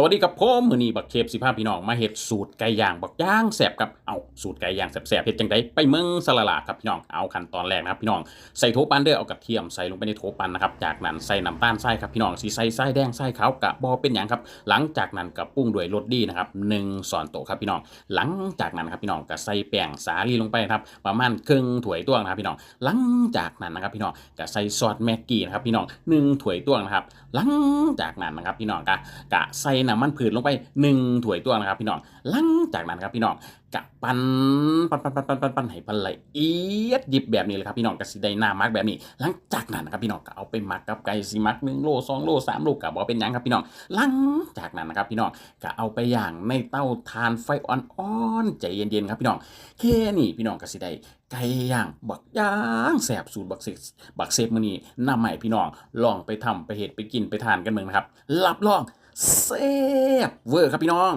สวัสดีครับผมมือนี้บักเคฟสิพาพี่น้องมาเฮ็ดสูตรไก่ย่างบักย่างแสบครับเอาสูตรไก่ย่างแสบๆเฮ็ดจังไดไปเมืองสละลาครับพี่น้องเอาขั้นตอนแรกนะครับพี่น้องใส่โถปันเด้อเอากระเทียมใส่ลงไปในโถปันนะครับจากนั้นใส่น้ำตาลทรายครับพี่น้องสีใส่ทรายแดงทรายขาวกะบ่เป็นหยังครับหลังจากนั้นก็ปรุงด้วยรสดีนะครับหนึ่งช้อนโตครับพี่น้องหลังจากนั้นครับพี่น้องก็ใส่แป้งสาลีลงไปครับประมาณครึ่งถ้วยตวงนะครับพี่น้องหลังจากนั้นนะครับพี่น้องก็ใส่ซอสแม็กกี้นะครับพี่น้องหนึ่งถ้วยตวงนะครับหลังจากนั้นนะครับพี่น้องก็กะใส่น้ำมันพืชลงไปหนึ่งถ้วยตัวนะครับพี่น้องหลังจากนั้นครับพี่น้องกะปั้นปั้นปั้นปั้นปั้นปั้นปั้นให้ปั้นละเอียดยิบแบบนี้เลยครับพี่น้องก็สิได้หน้ามักแบบนี้ หลังจากนั้นนะครับพี่น้องก็เอาไปหมักกับไก่สิมักหนึ่งโลสองโลสามโลกับบ่เป็นยังครับพี่น้องหลังจากนั้นนะครับพี่น้องก็เอาไปย่างในเตาทานไฟอ่อนๆใจเย็นๆครับพี่น้องแค่นี้พี่น้องก็สิได้ไก่ย่างบักย่างแสบสูตรบักเซฟบักเซฟมือนี้นำใหม่พี่น้องลองไปทำไปเฮ็ดไปกินไปทานกันเมืองนะครับรับรอง แซ่บเวอร์ครับพี่น้อง